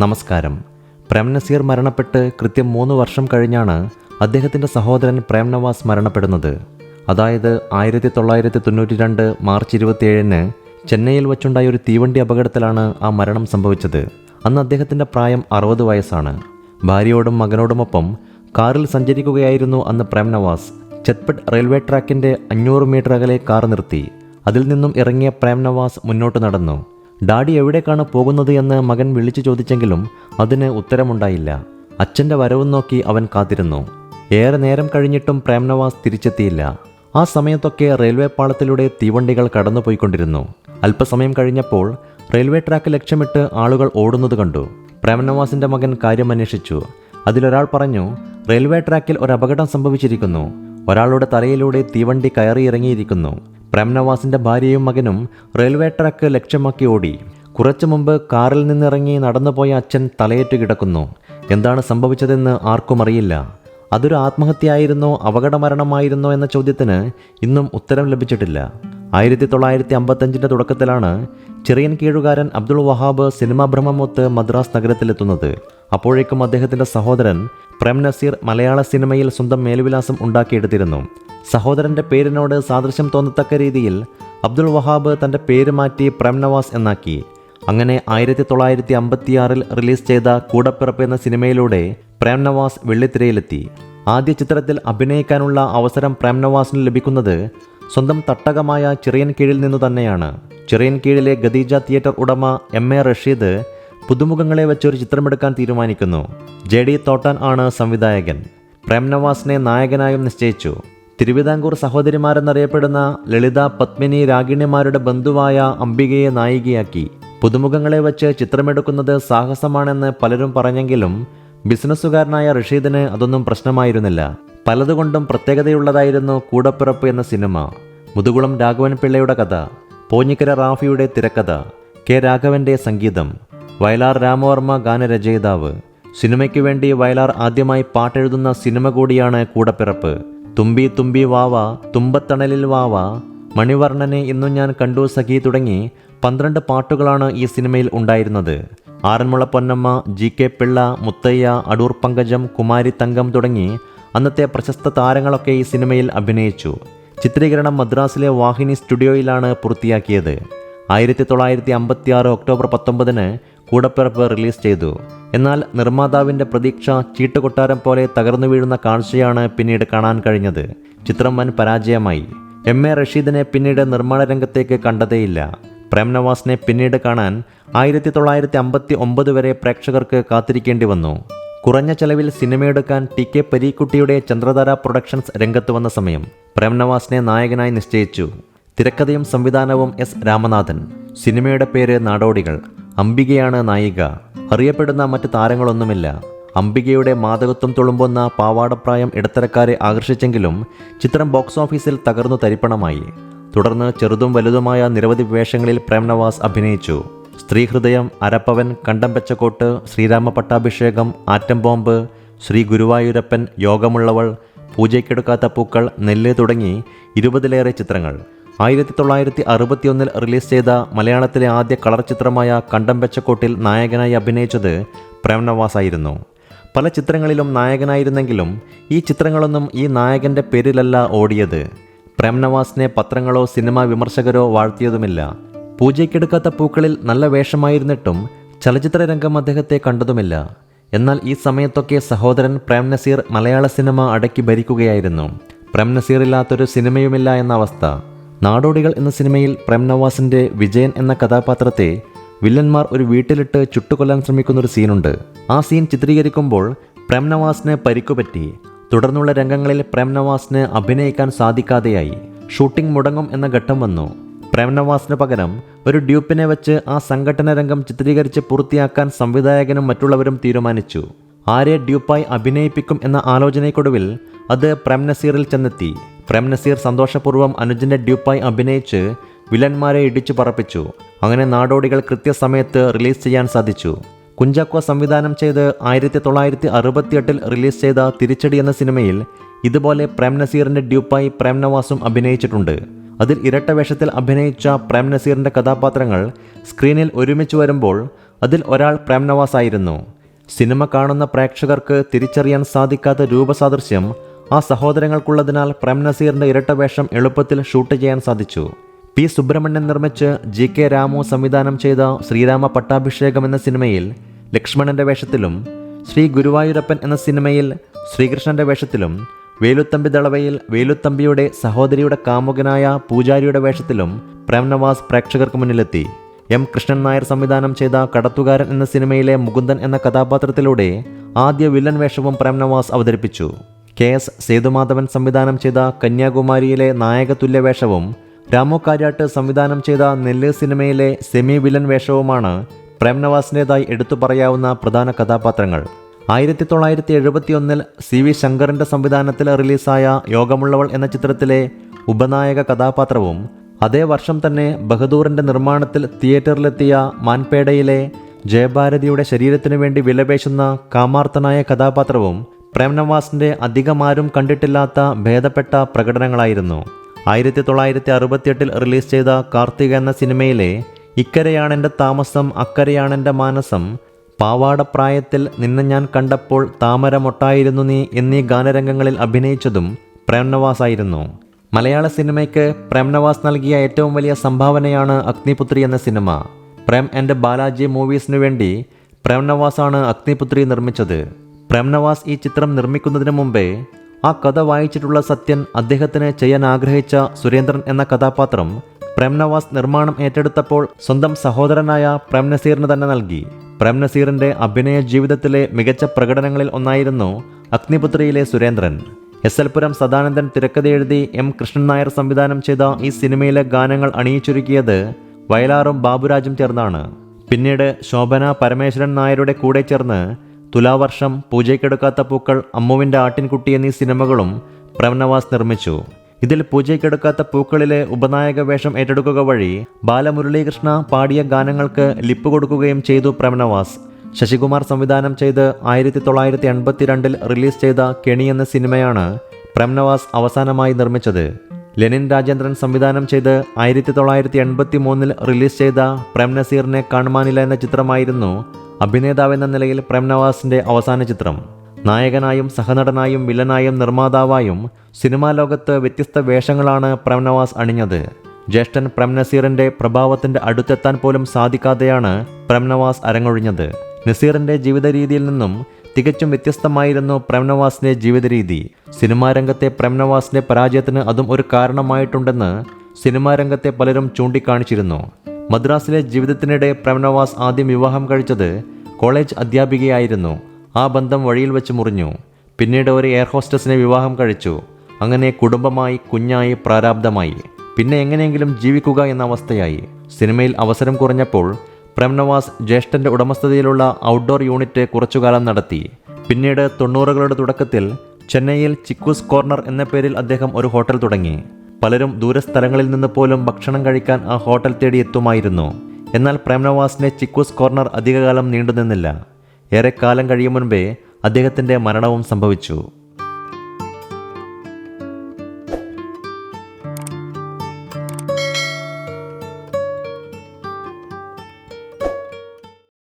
നമസ്കാരം. പ്രേംനസീർ മരണപ്പെട്ട് കൃത്യം മൂന്ന് വർഷം കഴിഞ്ഞാണ് അദ്ദേഹത്തിന്റെ സഹോദരൻ പ്രേംനവാസ് മരണപ്പെടുന്നത്. അതായത് ആയിരത്തി തൊള്ളായിരത്തി തൊണ്ണൂറ്റി രണ്ട് മാർച്ച് ഇരുപത്തിയേഴിന് ചെന്നൈയിൽ വച്ചുണ്ടായ ഒരു തീവണ്ടി അപകടത്തിലാണ് ആ മരണം സംഭവിച്ചത്. അന്ന് അദ്ദേഹത്തിന്റെ പ്രായം അറുപത് വയസ്സാണ്. ഭാര്യയോടും മകനോടുമൊപ്പം കാറിൽ സഞ്ചരിക്കുകയായിരുന്നു അന്ന് പ്രേംനവാസ്. ചെത്പട്ട് റെയിൽവേ ട്രാക്കിന്റെ അഞ്ഞൂറ് മീറ്റർ അകലെ കാർ നിർത്തി. അതിൽ നിന്നും ഇറങ്ങിയ പ്രേംനവാസ് മുന്നോട്ട് നടന്നു. ഡാഡി എവിടേക്കാണ് പോകുന്നത് എന്ന് മകൻ വിളിച്ചു ചോദിച്ചെങ്കിലും അതിന് ഉത്തരമുണ്ടായില്ല. അച്ഛന്റെ വരവും നോക്കി അവൻ കാത്തിരുന്നു. ഏറെ നേരം കഴിഞ്ഞിട്ടും പ്രേംനവാസ് തിരിച്ചെത്തിയില്ല. ആ സമയത്തൊക്കെ റെയിൽവേ പാളത്തിലൂടെ തീവണ്ടികൾ കടന്നുപോയിക്കൊണ്ടിരുന്നു. അല്പസമയം കഴിഞ്ഞപ്പോൾ റെയിൽവേ ട്രാക്ക് ലക്ഷ്യമിട്ട് ആളുകൾ ഓടുന്നത് കണ്ടു. പ്രേംനവാസിന്റെ മകൻ കാര്യം അന്വേഷിച്ചു. അതിലൊരാൾ പറഞ്ഞു റെയിൽവേ ട്രാക്കിൽ ഒരു അപകടം സംഭവിച്ചിരിക്കുന്നു. ഒരാളുടെ തലയിലൂടെ തീവണ്ടി കയറിയിറങ്ങിയിരിക്കുന്നു പ്രേംനവാസിന്റെ ഭാര്യയും മകനും റെയിൽവേ ട്രാക്ക് ലക്ഷ്യമാക്കി ഓടി. കുറച്ചു മുമ്പ് കാറിൽ നിന്നിറങ്ങി നടന്നുപോയ അച്ഛൻ തലയേറ്റു കിടക്കുന്നു. എന്താണ് സംഭവിച്ചതെന്ന് ആർക്കും അറിയില്ല. അതൊരു ആത്മഹത്യയായിരുന്നോ അപകടമരണമായിരുന്നോ എന്ന ചോദ്യത്തിന് ഇന്നും ഉത്തരം ലഭിച്ചിട്ടില്ല. ആയിരത്തി തൊള്ളായിരത്തി അമ്പത്തഞ്ചിന്റെ തുടക്കത്തിലാണ് ചെറിയൻ കീഴുകാരൻ അബ്ദുൾ വഹാബ് സിനിമാ ഭ്രമമൊത്ത് മദ്രാസ് നഗരത്തിലെത്തുന്നത്. അപ്പോഴേക്കും അദ്ദേഹത്തിന്റെ സഹോദരൻ പ്രേം നസീർ മലയാള സിനിമയിൽ സ്വന്തം മേൽവിലാസം ഉണ്ടാക്കിയെടുത്തിരുന്നു. സഹോദരന്റെ പേരിനോട് സാദൃശ്യം തോന്നത്തക്ക രീതിയിൽ അബ്ദുൾ വഹാബ് തന്റെ പേര് മാറ്റി പ്രേം നവാസ് എന്നാക്കി. അങ്ങനെ ആയിരത്തി തൊള്ളായിരത്തി അമ്പത്തിയാറിൽ റിലീസ് ചെയ്ത കൂടപ്പിറപ്പ് എന്ന സിനിമയിലൂടെ പ്രേം നവാസ് വെള്ളിത്തിരയിലെത്തി. ആദ്യ ചിത്രത്തിൽ അഭിനയിക്കാനുള്ള അവസരം പ്രേം നവാസിന് ലഭിക്കുന്നത് സ്വന്തം തട്ടകമായ ചിറിയൻ കീഴിൽ നിന്നു തന്നെയാണ് ചിറിയൻ കീഴിലെ ഗദീജ തിയേറ്റർ ഉടമ എം എ റഷീദ് പുതുമുഖങ്ങളെ വെച്ചൊരു ചിത്രമെടുക്കാൻ തീരുമാനിക്കുന്നു. ജെ ഡി തോട്ടാൻ ആണ് സംവിധായകൻ. പ്രേം നവാസിനെ നായകനായും നിശ്ചയിച്ചു. തിരുവിതാംകൂർ സഹോദരിമാരെന്നറിയപ്പെടുന്ന ലളിത പത്മിനി രാഗിണിമാരുടെ ബന്ധുവായ അംബികയെ നായികയാക്കി. പുതുമുഖങ്ങളെ വെച്ച് ചിത്രമെടുക്കുന്നത് സാഹസമാണെന്ന് പലരും പറഞ്ഞെങ്കിലും ബിസിനസ്സുകാരനായ റഷീദിന് അതൊന്നും പ്രശ്നമായിരുന്നില്ല. പലതുകൊണ്ടും പ്രത്യേകതയുള്ളതായിരുന്നു കൂടപ്പിറപ്പ് എന്ന സിനിമ. മുതുകുളം രാഘവൻ പിള്ളയുടെ കഥ പോഞ്ഞിക്കര റാഫിയുടെ തിരക്കഥ കെ രാഘവന്റെ സംഗീതം. വയലാർ രാമവർമ്മ ഗാനരചയിതാവ്. സിനിമയ്ക്ക് വേണ്ടി വയലാർ ആദ്യമായി പാട്ടെഴുതുന്ന സിനിമ കൂടിയാണ് കൂടപ്പിറപ്പ്. തുമ്പി തുമ്പി വാവ തുമ്പത്തണലിൽ വാവ മണിവർണനെ ഇന്നും ഞാൻ കണ്ടു സഖി തുടങ്ങി പന്ത്രണ്ട് പാട്ടുകളാണ് ഈ സിനിമയിൽ ഉണ്ടായിരുന്നത്. ആറന്മുള പൊന്നമ്മ ജി കെ പിള്ള മുത്തയ്യ അടൂർ പങ്കജം കുമാരി തങ്കം തുടങ്ങി അന്നത്തെ പ്രശസ്ത താരങ്ങളൊക്കെ ഈ സിനിമയിൽ അഭിനയിച്ചു. ചിത്രീകരണം മദ്രാസിലെ വാഹിനി സ്റ്റുഡിയോയിലാണ് പൂർത്തിയാക്കിയത്. ആയിരത്തി തൊള്ളായിരത്തി അമ്പത്തി ആറ് ഒക്ടോബർ പത്തൊമ്പതിന് കൂടപ്പിറപ്പ് റിലീസ് ചെയ്തു. എന്നാൽ നിർമ്മാതാവിന്റെ പ്രതീക്ഷ ചീട്ടുകൊട്ടാരം പോലെ തകർന്നു വീഴുന്ന കാഴ്ചയാണ് പിന്നീട് കാണാൻ കഴിഞ്ഞത്. ചിത്രം വൻ പരാജയമായി. എം എ റഷീദിനെ പിന്നീട് നിർമ്മാണ രംഗത്തേക്ക് കണ്ടതേയില്ല. പ്രേം നവാസിനെ പിന്നീട് കാണാൻ ആയിരത്തി തൊള്ളായിരത്തി അമ്പത്തി ഒമ്പത് വരെ പ്രേക്ഷകർക്ക് കാത്തിരിക്കേണ്ടി വന്നു. കുറഞ്ഞ ചെലവിൽ സിനിമയെടുക്കാൻ ടി കെ പരീക്കുട്ടിയുടെ ചന്ദ്രധാര പ്രൊഡക്ഷൻസ് രംഗത്ത് വന്ന സമയം പ്രേം നവാസിനെ നായകനായി നിശ്ചയിച്ചു. തിരക്കഥയും സംവിധാനവും എസ് രാമനാഥൻ. സിനിമയുടെ പേര് നാടോടികൾ. അംബികയാണ് നായിക. അറിയപ്പെടുന്ന മറ്റ് താരങ്ങളൊന്നുമില്ല. അംബികയുടെ മാതകത്വം തുളുമ്പുന്ന പാവാടപ്രായം ഇടത്തരക്കാരെ ആകർഷിച്ചെങ്കിലും ചിത്രം ബോക്സ് ഓഫീസിൽ തകർന്നു തരിപ്പണമായി. തുടർന്ന് ചെറുതും വലുതുമായ നിരവധി വേഷങ്ങളിൽ പ്രേംനവാസ് അഭിനയിച്ചു. സ്ത്രീഹൃദയം അരപ്പവൻ കണ്ടംപെച്ചക്കോട്ട് ശ്രീരാമ പട്ടാഭിഷേകം ആറ്റം ബോംബ് ശ്രീ ഗുരുവായൂരപ്പൻ യോഗമുള്ളവൾ പൂജയ്ക്കെടുക്കാത്ത പൂക്കൾ നെല്ല് തുടങ്ങി ഇരുപതിലേറെ ചിത്രങ്ങൾ. ആയിരത്തി തൊള്ളായിരത്തി അറുപത്തിയൊന്നിൽ റിലീസ് ചെയ്ത മലയാളത്തിലെ ആദ്യ കളർ ചിത്രമായ കണ്ടം പെച്ചക്കോട്ടിൽ നായകനായി അഭിനയിച്ചത് പ്രേംനവാസ് ആയിരുന്നു പല ചിത്രങ്ങളിലും നായകനായിരുന്നെങ്കിലും ഈ ചിത്രങ്ങളൊന്നും ഈ നായകന്റെ പേരിലല്ല ഓടിയത്. പ്രേംനവാസിനെ പത്രങ്ങളോ സിനിമാ വിമർശകരോ വാഴ്ത്തിയതുമില്ല. പൂജയ്ക്കെടുക്കാത്ത പൂക്കളിൽ നല്ല വേഷമായിരുന്നിട്ടും ചലച്ചിത്ര രംഗം അദ്ദേഹത്തെ കണ്ടതുമില്ല. എന്നാൽ ഈ സമയത്തൊക്കെ സഹോദരൻ പ്രേം നസീർ മലയാള സിനിമ അടക്കി ഭരിക്കുകയായിരുന്നു. പ്രേം നസീർ സിനിമയുമില്ല എന്ന അവസ്ഥ. നാടോടികൾ എന്ന സിനിമയിൽ പ്രേം നവാസിന്റെ വിജയൻ എന്ന കഥാപാത്രത്തെ വില്ലന്മാർ ഒരു വീട്ടിലിട്ട് ചുട്ടുകൊല്ലാൻ ശ്രമിക്കുന്ന ഒരു സീനുണ്ട്. ആ സീൻ ചിത്രീകരിക്കുമ്പോൾ പ്രേം നവാസിന് പരിക്കുപറ്റി. തുടർന്നുള്ള രംഗങ്ങളിൽ പ്രേം നവാസിന് അഭിനയിക്കാൻ സാധിക്കാതെയായി ഷൂട്ടിംഗ് മുടങ്ങും എന്ന ഘട്ടം വന്നു. പ്രേം നവാസിന് പകരം ഒരു ഡ്യൂപ്പിനെ വെച്ച് ആ സംഘടന രംഗം ചിത്രീകരിച്ച് പൂർത്തിയാക്കാൻ സംവിധായകനും മറ്റുള്ളവരും തീരുമാനിച്ചു. ആരെ ഡ്യൂപ്പായി അഭിനയിപ്പിക്കും എന്ന ആലോചനയ്ക്കൊടുവിൽ അത് പ്രേം നസീറിൽ ചെന്നെത്തി. പ്രേം നസീർ സന്തോഷപൂർവം അനുജിന്റെ ഡ്യൂപ്പായി അഭിനയിച്ച് വില്ലന്മാരെ ഇടിച്ചു പറപ്പിച്ചു. അങ്ങനെ നാടോടികൾ കൃത്യസമയത്ത് റിലീസ് ചെയ്യാൻ സാധിച്ചു. കുഞ്ചാക്കോ സംവിധാനം ചെയ്ത് ആയിരത്തി തൊള്ളായിരത്തി അറുപത്തിയെട്ടിൽ റിലീസ് ചെയ്ത തിരിച്ചടി എന്ന സിനിമയിൽ ഇതുപോലെ പ്രേം നസീറിന്റെ ഡ്യൂപ്പായി പ്രേം നവാസും അഭിനയിച്ചിട്ടുണ്ട്. അതിൽ ഇരട്ട വേഷത്തിൽ അഭിനയിച്ച പ്രേം നസീറിന്റെ കഥാപാത്രങ്ങൾ സ്ക്രീനിൽ ഒരുമിച്ച് വരുമ്പോൾ അതിൽ ഒരാൾ പ്രേംനവാസായിരുന്നു. സിനിമ കാണുന്ന പ്രേക്ഷകർക്ക് തിരിച്ചറിയാൻ സാധിക്കാത്ത രൂപസാദൃശ്യം ആ സഹോദരങ്ങൾക്കുള്ളതിനാൽ പ്രേം നസീറിന്റെ ഇരട്ടവേഷം എളുപ്പത്തിൽ ഷൂട്ട് ചെയ്യാൻ സാധിച്ചു. പി. സുബ്രഹ്മണ്യൻ നിർമ്മിച്ച് ജി. കെ. രാമു സംവിധാനം ചെയ്ത ശ്രീരാമ പട്ടാഭിഷേകം എന്ന സിനിമയിൽ ലക്ഷ്മണന്റെ വേഷത്തിലും ശ്രീ ഗുരുവായൂരപ്പൻ എന്ന സിനിമയിൽ ശ്രീകൃഷ്ണന്റെ വേഷത്തിലും വേലുത്തമ്പി ദളവയിൽ വേലുത്തമ്പിയുടെ സഹോദരിയുടെ കാമുകനായ പൂജാരിയുടെ വേഷത്തിലും പ്രേംനവാസ് പ്രേക്ഷകർക്ക് മുന്നിലെത്തി. എം. കൃഷ്ണൻ നായർ സംവിധാനം ചെയ്ത കടത്തുകാരൻ എന്ന സിനിമയിലെ മുകുന്ദൻ എന്ന കഥാപാത്രത്തിലൂടെ ആദ്യ വില്ലൻ വേഷവും പ്രേംനവാസ് അവതരിപ്പിച്ചു. കെ എസ് സേതുമാധവൻ സംവിധാനം ചെയ്ത കന്യാകുമാരിയിലെ നായകതുല്യ വേഷവും രാമു കാര്യാട്ട് സംവിധാനം ചെയ്ത നെല്ല് സിനിമയിലെ സെമി വില്ലൻ വേഷവുമാണ് പ്രേംനവാസിന്റെതായി എടുത്തു പറയാവുന്ന പ്രധാന കഥാപാത്രങ്ങൾ. ആയിരത്തി തൊള്ളായിരത്തി എഴുപത്തിയൊന്നിൽ സി വി ശങ്കറിന്റെ സംവിധാനത്തിൽ റിലീസായ യോഗമുള്ളവൾ എന്ന ചിത്രത്തിലെ ഉപനായക കഥാപാത്രവും അതേ വർഷം തന്നെ ബഹദൂറിന്റെ നിർമ്മാണത്തിൽ തിയേറ്ററിലെത്തിയ മാൻപേടയിലെ ജയഭാരതിയുടെ ശരീരത്തിനു വേണ്ടി വിലപേശുന്ന കാമാർത്തനായ കഥാപാത്രവും പ്രേംനവാസിന്റെ അധികമാരും കണ്ടിട്ടില്ലാത്ത ഭേദപ്പെട്ട പ്രകടനങ്ങളായിരുന്നു. ആയിരത്തി തൊള്ളായിരത്തി അറുപത്തിയെട്ടിൽ റിലീസ് ചെയ്ത കാർത്തിക എന്ന സിനിമയിലെ ഇക്കരയാണെന്റെ താമസം അക്കരയാണെന്റെ മാനസം പാവാടപ്രായത്തിൽ നിന്നെ ഞാൻ കണ്ടപ്പോൾ താമരമൊട്ടായിരുന്നു നീ എന്നീ ഗാനരംഗങ്ങളിൽ അഭിനയിച്ചതും പ്രേംനവാസ് ആയിരുന്നു മലയാള സിനിമയ്ക്ക് പ്രേംനവാസ് നൽകിയ ഏറ്റവും വലിയ സംഭാവനയാണ് അഗ്നിപുത്രി എന്ന സിനിമ. പ്രേം ആൻഡ് ബാലാജി മൂവീസിനു വേണ്ടി പ്രേംനവാസാണ് അഗ്നിപുത്രി നിർമ്മിച്ചത്. പ്രേംനവാസ് ഈ ചിത്രം നിർമ്മിക്കുന്നതിന് മുമ്പേ ആ കഥ വായിച്ചിട്ടുള്ള സത്യൻ അദ്ദേഹത്തിന് ചെയ്യാൻ ആഗ്രഹിച്ച സുരേന്ദ്രൻ എന്ന കഥാപാത്രം പ്രേംനവാസ് നിർമ്മാണം ഏറ്റെടുത്തപ്പോൾ സ്വന്തം സഹോദരനായ പ്രേം നസീറിന് തന്നെ നൽകി. പ്രേംനസീറിന്റെ അഭിനയ ജീവിതത്തിലെ മികച്ച പ്രകടനങ്ങളിൽ ഒന്നായിരുന്നു അഗ്നിപുത്രിയിലെ സുരേന്ദ്രൻ. എസ് എൽ പുരം സദാനന്ദൻ തിരക്കഥ എഴുതി എം കൃഷ്ണൻ നായർ സംവിധാനം ചെയ്ത ഈ സിനിമയിലെ ഗാനങ്ങൾ അണിയിച്ചൊരുക്കിയത് വയലാറും ബാബുരാജും ചേർന്നാണ്. പിന്നീട് ശോഭന പരമേശ്വരൻ നായരുടെ കൂടെ ചേർന്ന് തുലാവർഷം പൂജയ്ക്കെടുക്കാത്ത പൂക്കൾ അമ്മുവിന്റെ ആട്ടിൻകുട്ടി എന്നീ സിനിമകളും പ്രേംനവാസ് നിർമ്മിച്ചു. ഇതിൽ പൂജയ്ക്കെടുക്കാത്ത പൂക്കളിലെ ഉപനായക വേഷം ഏറ്റെടുക്കുക വഴി ബാലമുരളീകൃഷ്ണ പാടിയ ഗാനങ്ങൾക്ക് ലിപ്പ് കൊടുക്കുകയും ചെയ്തു പ്രേംനവാസ് ശശികുമാർ സംവിധാനം ചെയ്ത് ആയിരത്തി തൊള്ളായിരത്തി എൺപത്തിരണ്ടിൽ റിലീസ് ചെയ്ത കെണി എന്ന സിനിമയാണ് പ്രേംനവാസ് അവസാനമായി നിർമ്മിച്ചത്. ലെനിൻ രാജേന്ദ്രൻ സംവിധാനം ചെയ്ത് ആയിരത്തി തൊള്ളായിരത്തി എൺപത്തി മൂന്നിൽ റിലീസ് ചെയ്ത പ്രേം നസീറിനെ എന്ന ചിത്രമായിരുന്നു അഭിനേതാവെന്ന നിലയിൽ പ്രേംനവാസിന്റെ അവസാന ചിത്രം. നായകനായും സഹനടനായും വില്ലനായും നിർമ്മാതാവായും സിനിമാ ലോകത്ത് വ്യത്യസ്ത വേഷങ്ങളാണ് പ്രേംനവാസ് അണിഞ്ഞത്. ജ്യേഷ്ഠൻ പ്രേം പ്രഭാവത്തിന്റെ അടുത്തെത്താൻ പോലും സാധിക്കാതെയാണ് പ്രേംനവാസ് അരങ്ങൊഴിഞ്ഞത്. നസീറിന്റെ ജീവിത രീതിയിൽ നിന്നും തികച്ചും വ്യത്യസ്തമായിരുന്നു പ്രേംനവാസിന്റെ ജീവിത രീതി സിനിമാ രംഗത്തെ പ്രേംനവാസിന്റെ പരാജയത്തിന് അതും ഒരു കാരണമായിട്ടുണ്ടെന്ന് സിനിമാ രംഗത്തെ പലരും ചൂണ്ടിക്കാണിച്ചിരുന്നു. മദ്രാസിലെ ജീവിതത്തിനിടെ പ്രേമനവാസ് ആദ്യം വിവാഹം കഴിച്ചത് കോളേജ് അധ്യാപികയായിരുന്നു. ആ ബന്ധം വഴിയിൽ വെച്ച് മുറിഞ്ഞു. പിന്നീട് ഒരു എയർ ഹോസ്റ്റസിനെ വിവാഹം കഴിച്ചു. അങ്ങനെ കുടുംബമായി കുഞ്ഞായി പ്രാരാബ്ധമായി. പിന്നെ എങ്ങനെയെങ്കിലും ജീവിക്കുക എന്ന അവസ്ഥയായി. സിനിമയിൽ അവസരം കുറഞ്ഞപ്പോൾ പ്രേംനവാസ് ജ്യേഷ്ഠന്റെ ഉടമസ്ഥതയിലുള്ള ഔട്ട്ഡോർ യൂണിറ്റ് കുറച്ചുകാലം നടത്തി. പിന്നീട് തൊണ്ണൂറുകളുടെ തുടക്കത്തിൽ ചെന്നൈയിൽ ചിക്കൂസ് കോർണർ എന്ന പേരിൽ അദ്ദേഹം ഒരു ഹോട്ടൽ തുടങ്ങി. പലരും ദൂരസ്ഥലങ്ങളിൽ നിന്ന് പോലും ഭക്ഷണം കഴിക്കാൻ ആ ഹോട്ടൽ തേടി എത്തുമായിരുന്നു. എന്നാൽ പ്രേംനവാസിനെ ചിക്കൂസ് കോർണർ അധികകാലം നീണ്ടുനിന്നില്ല. ഏറെ കാലം കഴിയും മുൻപേ അദ്ദേഹത്തിന്റെ മരണവും സംഭവിച്ചു.